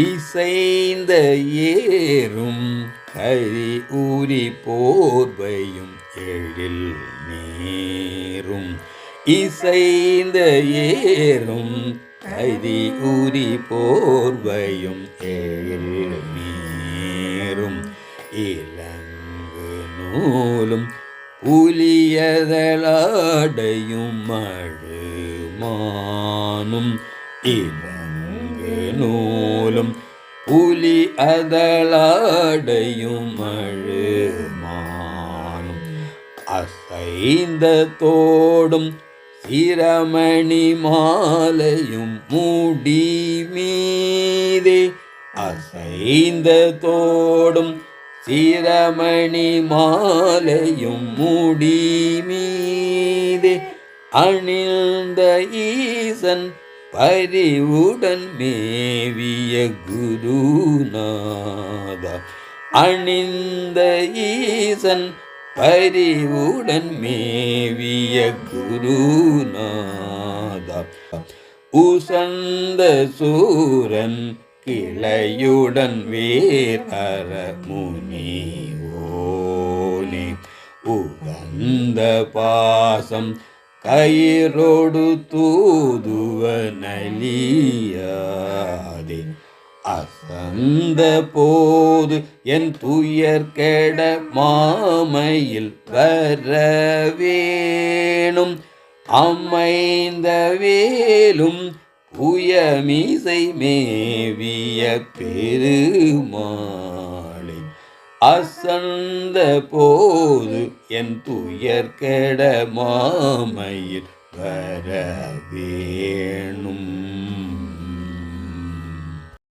இசைந்த ஏறும் கரி ஊரி போர்வையும் எழில் நேரும். இசைந்த ஏறும் கரி ஊரி போர்வையும் எழில் நேரும். இலங்கு நூலும் புலியதலாடையும் மழுமானும் இலங்கு போலும் புலி அதலாடையும் அழுமானும் அசைந்த தோடும் சிரமணி மாலையும் மூடி மீதே அசைந்த தோடும் சிரமணி மாலையும் மூடி மீதே அணிந்த ஈசன் பரிவுடன் மேவிய குருநாதா அணிந்த ஈசன் பரிவுடன் மேவிய குருநாதா உசந்த சூரன் கிளையுடன் வேற முனி ஓனே உகந்த பாசம் கயிரோடு தூதுவ நலியாதே அசந்த போது என் துயர் கெட மாமையில் வரவேணும். அமைந்த வேலும் புயமிசை மேவிய பெருமா அசந்த போது என் துயர் கெட மாமையில் வரவேணும்.